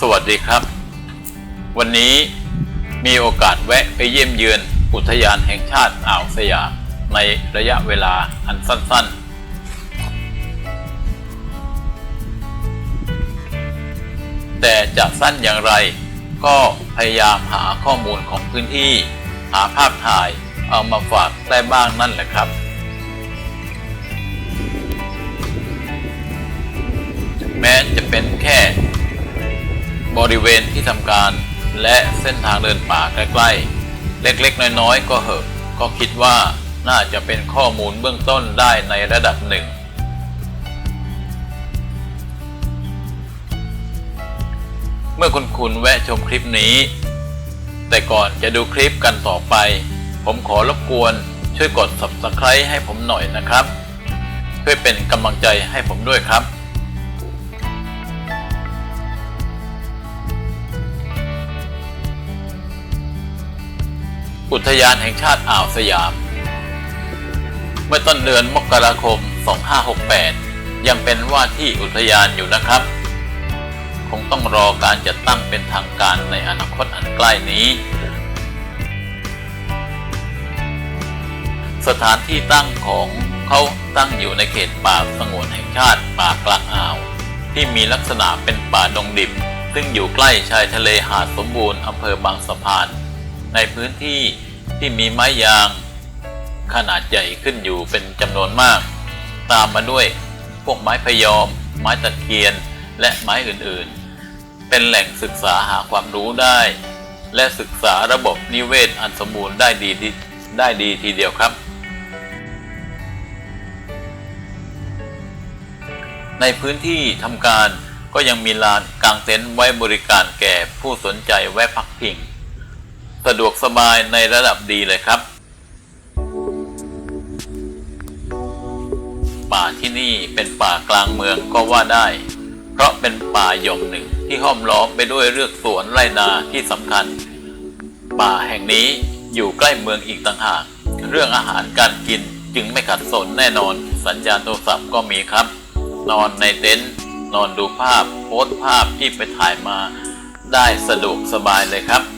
สวัสดีครับ วันนี้มีโอกาสแวะไปเยี่ยมเยือนอุทยานแห่งชาติอ่าวสยามในระยะเวลาอันสั้น ๆ แต่จะสั้นอย่างไร ก็พยายามหาข้อมูลของพื้นที่ หาภาพถ่ายเอามาฝากได้บ้างนั่นแหละครับ แม้จะเป็นแค่ บริเวณที่ทำการ และเส้นทางเดินป่าใกล้ๆ เล็กๆ น้อยๆ ก็เหอะก็คิดว่าน่าจะเป็นข้อมูลเบื้องต้นได้ในระดับหนึ่ง เมื่อคุณคุณแวะชมคลิปนี้ แต่ก่อนจะดูคลิปกันต่อไป ผมขอรบกวนช่วยกด subscribe ให้ผมหน่อยนะครับเพื่อเป็นกำลังใจให้ผมด้วยครับ อุทยานแห่งชาติอ่าวสยาม เมื่อต้นเดือนมกราคม 2568 ยังเป็นว่าที่อุทยานอยู่นะครับ คงต้องรอการจัดตั้งเป็นทางการในอนาคตอันใกล้นี้ สถานที่ตั้งของเขาตั้งอยู่ในเขตป่าสงวนแห่งชาติป่ากลางอ่าว ที่มีลักษณะเป็นป่าดงดิบ ซึ่งอยู่ใกล้ชายทะเลหาดสมบูรณ์อำเภอบางสะพาน ในพื้นที่ที่มีไม้ยางขนาดใหญ่ขึ้นอยู่เป็นจำนวนมาก ตามมาด้วยพวกไม้พยอม ไม้ตะเคียน และไม้อื่นๆ เป็นแหล่งศึกษาหาความรู้ได้ และศึกษาระบบนิเวศอันสมบูรณ์ได้ดีที่ได้ดีทีเดียวครับ ในพื้นที่ทำการก็ยังมีลานกางเต็นท์ไว้บริการแก่ผู้สนใจแวะพักพิง สะดวกสบายในระดับดีเลยครับ ป่าที่นี่เป็นป่ากลางเมืองก็ว่าได้ เพราะเป็นป่าหย่อมหนึ่งที่ห้อมล้อมไปด้วยเรือกสวนไรนาที่สำคัญ ป่าแห่งนี้อยู่ใกล้เมืองอีกต่างหาก เรื่องอาหารการกินจึงไม่ขัดสนแน่นอน สัญญาณโทรศัพท์ก็มีครับ นอนในเต็นท์นอนดูภาพโพสต์ภาพที่ไปถ่ายมาได้สะดวกสบายเลยครับ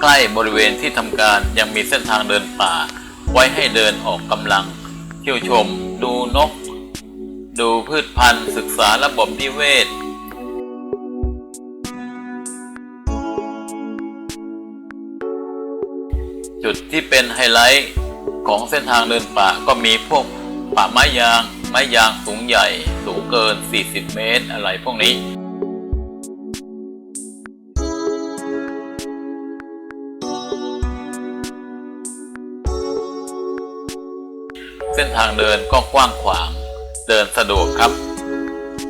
ใกล้บริเวณที่ทำการยังมีเส้นทางเดินป่า ไว้ให้เดินออกกำลัง เที่ยวชม ดูนก ดูพืชพันธุ์ ศึกษาระบบนิเวศจุดที่เป็นไฮไลท์ของเส้นทางเดินป่าก็มีพวกป่าไม้ยาง ไม้ยางสูงใหญ่ สูงเกิน 40 เมตร อะไรพวกนี้ เส้นทางเดินก็กว้างขวาง เดินสะดวกครับ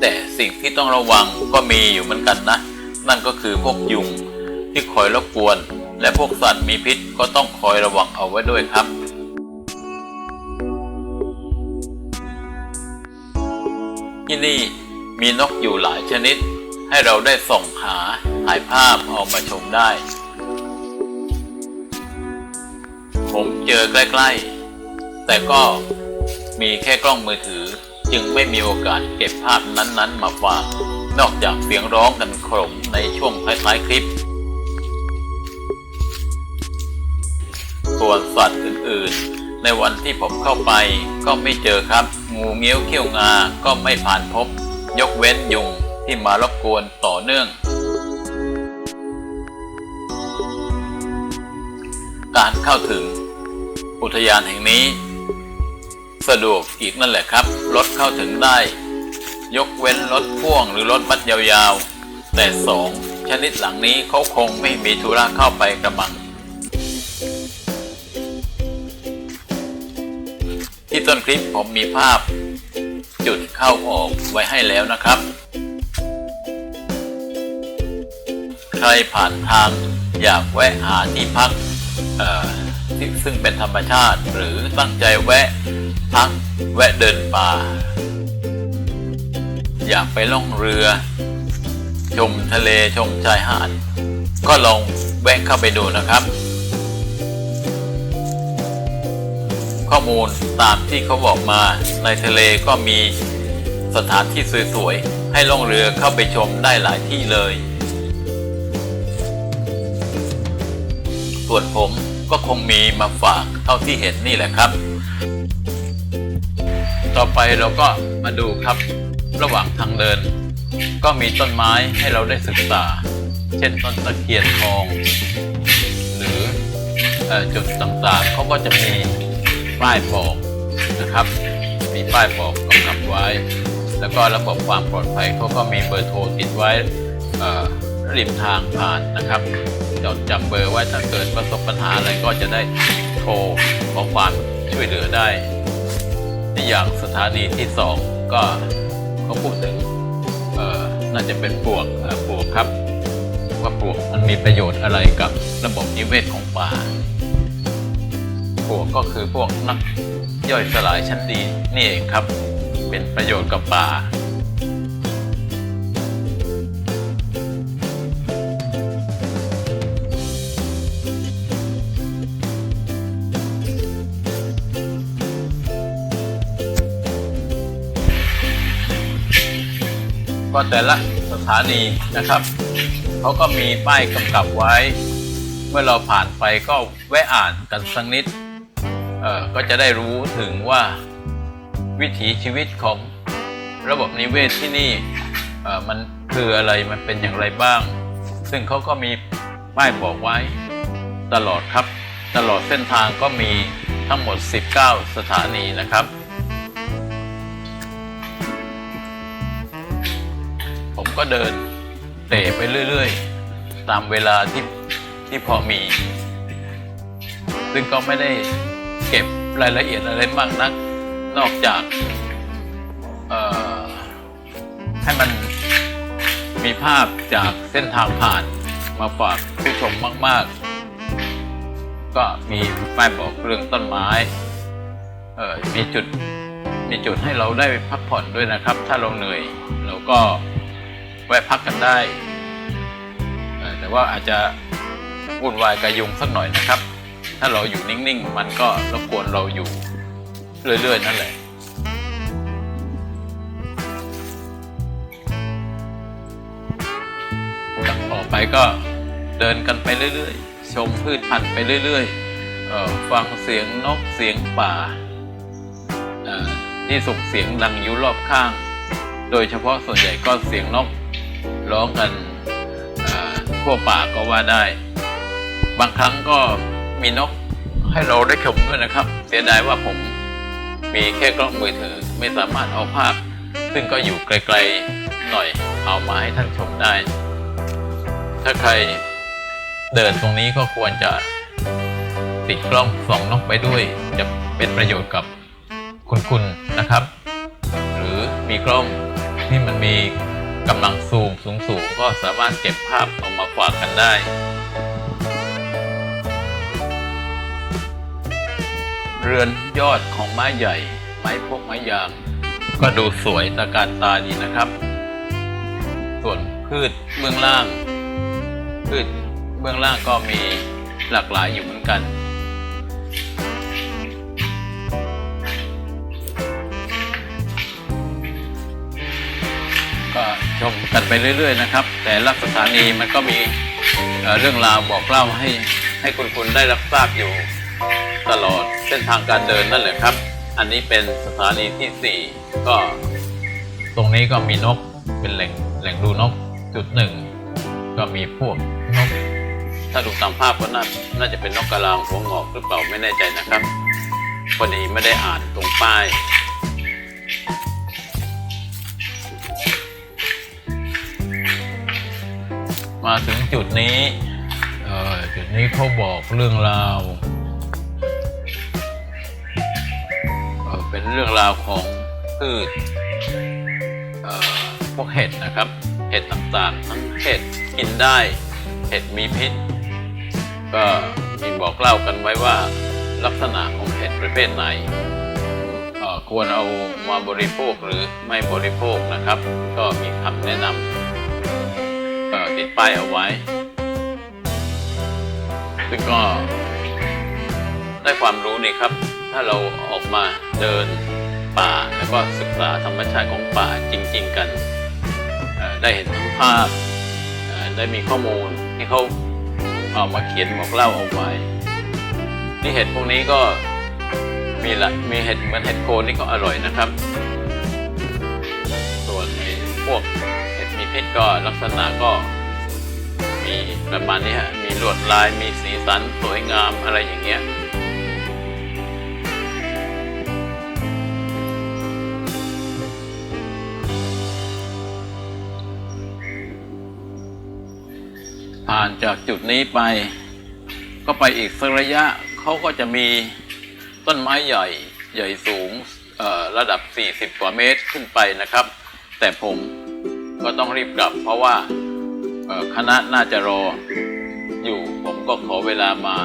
แต่สิ่งที่ต้องระวังก็มีอยู่เหมือนกันนะ นั่นก็คือพวกยุงที่คอยรบกวน และพวกสัตว์มีพิษก็ต้องคอยระวังเอาไว้ด้วยครับที่นี่มีนกอยู่หลายชนิด ให้เราได้ส่องหาถ่ายภาพเอามาชมได้ ผมเจอใกล้ ๆ แต่ก็มีแค่กล้องมือถือ จึงไม่มีโอกาสเก็บภาพนั้นๆ มาฝาก นอกจากเสียงร้องกันขรมในช่วงท้ายๆคลิป ส่วนสัตว์อื่นๆ ในวันที่ผมเข้าไปก็ไม่เจอครับ งูเงี้ยวเขี้ยวงา ก็ไม่ผ่านพบ ยกเว้นยุงที่มารบกวนต่อเนื่องการเข้าถึง อุทยานแห่งนี้ สะดวกอีกนั่นแหละครับ รถเข้าถึงได้ ยกเว้นรถพ่วงหรือรถบัสยาวๆ แต่สองชนิดหลังนี้เขาคงไม่มีธุระเข้าไปกระมัง ที่ต้นคลิปผมมีภาพ จุดเข้าออกไว้ให้แล้วนะครับ ใครผ่านทางอยากแวะหาที่พักซึ่งเป็นธรรมชาติหรือตั้งใจแวะ พักแวะเดินป่า อยากไปล่องเรือ ชมทะเลชมชายหาด ก็ลองแวะเข้าไปดูนะครับ ข้อมูลตามที่เขาบอกมาในทะเลก็มีสถานที่สวยๆให้ล่องเรือเข้าไปชมได้หลายที่เลย ส่วนผมก็คงมีมาฝากเท่าที่เห็นนี่แหละครับ ต่อไปเราก็มาดูครับ ระหว่างทางเดิน ก็มีต้นไม้ให้เราได้ศึกษา เช่นต้นตะเคียนทอง หรืออจุดต่างๆเขาก็จะมีป้ายบอกนะครับ มีป้ายบอกกำกับไว้ แล้วก็ระบบความปลอดภัยเขาก็มีเบอร์โทรติดไว้ริมทางผ่านนะครับจดจำเบอร์ไว้ถ้าเกิดประสบปัญหาอะไรก็จะได้โทรขอความช่วยเหลือได้ ตัวอย่างสถานีที่สองก็เขาพูดถึงน่าจะเป็นปลวกปลวกครับ ว่าปลวกมันมีประโยชน์อะไรกับระบบนิเวศของป่าปลวกก็คือพวกนักย่อยสลายชั้นดีนี่เองครับ เป็นประโยชน์กับป่า ก็แต่ละสถานีนะครับเขาก็มีป้ายกำกับไว้ เมื่อเราผ่านไปก็แวะอ่านกันสักนิดเออก็จะได้รู้ถึงว่าวิถีชีวิตของระบบนิเวศที่นี่เออมันคืออะไรมันเป็นอย่างไรบ้าง ซึ่งเขาก็มีป้ายบอกไว้ตลอดครับ ตลอดเส้นทางก็มีทั้งหมด 19 สถานีนะครับ ก็เดินเตะไปเรื่อยๆ ตามเวลาที่ที่พอมี ซึ่งก็ไม่ได้เก็บรายละเอียดอะไรมากนัก นอกจากให้มันมีภาพจากเส้นทางผ่านมาฝากผู้ชมมาก ๆ ก็มีป้ายบอกเรื่องต้นไม้เออมีจุดมีจุดให้เราได้พักผ่อนด้วยนะครับ ถ้าเราเหนื่อยเราก็ แวะพักกันได้ แต่ว่าอาจจะวุ่นวายกับยุงสักหน่อยนะครับ ถ้าเราอยู่นิ่งๆ มันก็รบกวนเราอยู่เรื่อยๆ นั่นแหละต่อไปก็เดินกันไปเรื่อยๆ ชมพืชพันธุ์ไปเรื่อยๆ ฟังเสียงนกเสียงป่าที่ส่งเสียงดังอยู่รอบข้าง โดยเฉพาะส่วนใหญ่ก็เสียงนก ร้องกันทั่วป่าก็ว่าได้ บางครั้งก็มีนกให้เราได้ชมด้วยนะครับ เสียดายว่าผมมีแค่กล้องมือถือ ไม่สามารถเอาภาพ ซึ่งก็อยู่ไกลๆหน่อยเอามาให้ท่านชมได้ ถ้าใครเดินตรงนี้ก็ควรจะติดกล้องส่องนกไปด้วย จะเป็นประโยชน์กับคุณคุณนะครับ หรือมีกล้องที่มันมี กำลังซูมสูงๆก็สามารถเก็บภาพออกมาฝากกันได้ เรือนยอดของไม้ใหญ่ ไม้พกไม้ยางก็ดูสวยตะการตาดีนะครับ ส่วนพืชเบื้องล่าง พืชเบื้องล่างก็มีหลากหลายอยู่เหมือนกัน กันไปเรื่อย ๆ นะครับ แต่ละสถานีมันก็มีเรื่องราวบอกเล่าให้ให้คุณคุณได้รับทราบอยู่ ตลอดเส้นทางการเดินนั่นแหละครับ อันนี้เป็นสถานีที่สี่ก็ตรงนี้ก็มีนกเป็นแหล่งแหล่งดูนกจุดหนึ่งก็มีพวกนกถ้าดูตามภาพก็น่าน่าจะเป็นนกกระรางหัวงอกหรือเปล่าไม่แน่ใจนะครับพอดีไม่ได้อ่านตรงป้าย มาถึงจุดนี้เออจุดนี้เขาบอกเรื่องราวเเป็นเรื่องราวของพืชเอ่อพวกเห็ดนะครับ เห็ดต่างๆ ทั้งเห็ดกินได้ เห็ดมีพิษ ก็มีบอกเล่ากันไว้ว่าลักษณะของเห็ดประเภทไหนเอ่อควรเอามาบริโภคหรือไม่บริโภคนะครับ ก็มีคำแนะนำ ติดป้ายเอาไว้ ซึ่งก็ได้ความรู้นี่ครับ ถ้าเราออกมาเดินป่าแล้วก็ศึกษาธรรมชาติของป่าจริง ๆ กัน ได้เห็นทั้งภาพ ได้มีข้อมูลที่เขาเอามาเขียนบอกเล่าเอาไว้ นี่เห็ดพวกนี้ก็มีละมีเห็ดเหมือนเห็ดโคนนี่ก็อร่อยนะครับ ส่วนพวกเห็ดมีพิษก็ลักษณะก็ มีประมาณนี้ฮะ มีลวดลาย มีสีสันสวยงามอะไรอย่างเงี้ย ผ่านจากจุดนี้ไป ก็ไปอีกสักระยะเขาก็จะมีต้นไม้ใหญ่ใหญ่สูงระดับ 40 กว่าเมตรขึ้นไปนะครับ แต่ผมก็ต้องรีบกลับเพราะว่า คณะน่าจะรออยู่ผมก็ขอเวลามา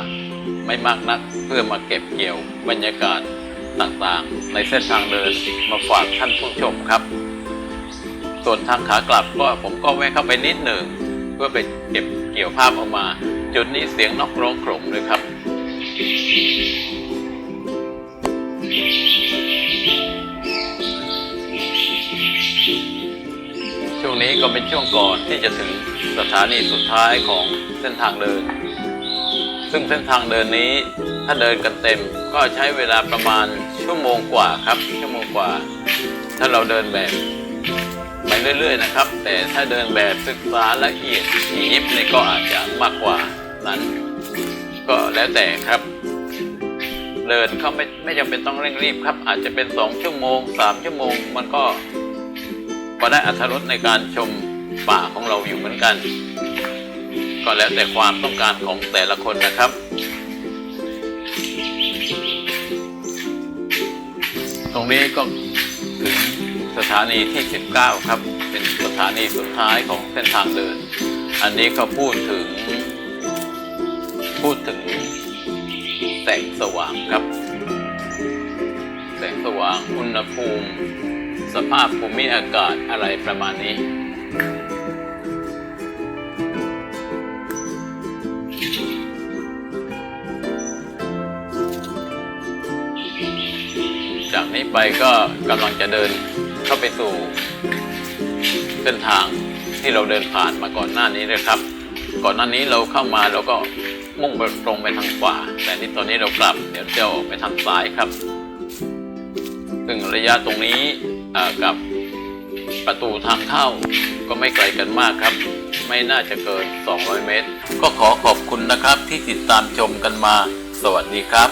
ไม่มากนักเพื่อมาเก็บเกี่ยวบรรยากาศต่างๆ ในเส้นทางเดินมาฝากท่านผู้ชมครับ ส่วนทางขากลับก็ผมก็แวะเข้าไปนิดหนึ่งเพื่อไปเก็บเกี่ยวภาพออกมา จุดนี้เสียงนกร้องโขลงเลยครับ ช่วงนี้ก็เป็นช่วงก่อนที่จะถึงสถานีสุดท้ายของเส้นทางเดิน ซึ่งเส้นทางเดินนี้ถ้าเดินกันเต็มก็ใช้เวลาประมาณชั่วโมงกว่าครับ ชั่วโมงกว่า ถ้าเราเดินแบบไปเรื่อยๆนะครับ แต่ถ้าเดินแบบศึกษาละเอียดถี่ยิบนี่ก็อาจจะมากกว่านั้น ก็แล้วแต่ครับ เดินเขาไม่ไม่จำเป็นต้องเร่งรีบครับ อาจจะเป็นสองชั่วโมงสามชั่วโมงมันก็ ก็ได้อัธรสในการชมป่าของเราอยู่เหมือนกัน ก็แล้วแต่ความต้องการของแต่ละคนนะครับ ตรงนี้ก็ถึงสถานีที่ 19 ครับ เป็นสถานีสุดท้ายของเส้นทางเดิน อันนี้เขาพูดถึง พูดถึงแสงสว่างครับ แสงสว่างอุณหภูมิ สภาพภูมิอากาศอะไรประมาณนี้ จากนี้ไปก็กำลังจะเดินเข้าไปสู่เส้นทางที่เราเดินผ่านมาก่อนหน้านี้เลยครับ ก่อนหน้านี้เราเข้ามาเราก็มุ่งไปตรงไปทางขวา แต่นี่ตอนนี้เรากลับ เดี๋ยวจะออกไปทางซ้ายครับ ซึ่งระยะตรงนี้ กับประตูทางเข้าก็ไม่ไกลกันมากครับ ไม่น่าจะเกิน 200 เมตร ก็ขอขอบคุณนะครับที่ติดตามชมกันมา สวัสดีครับ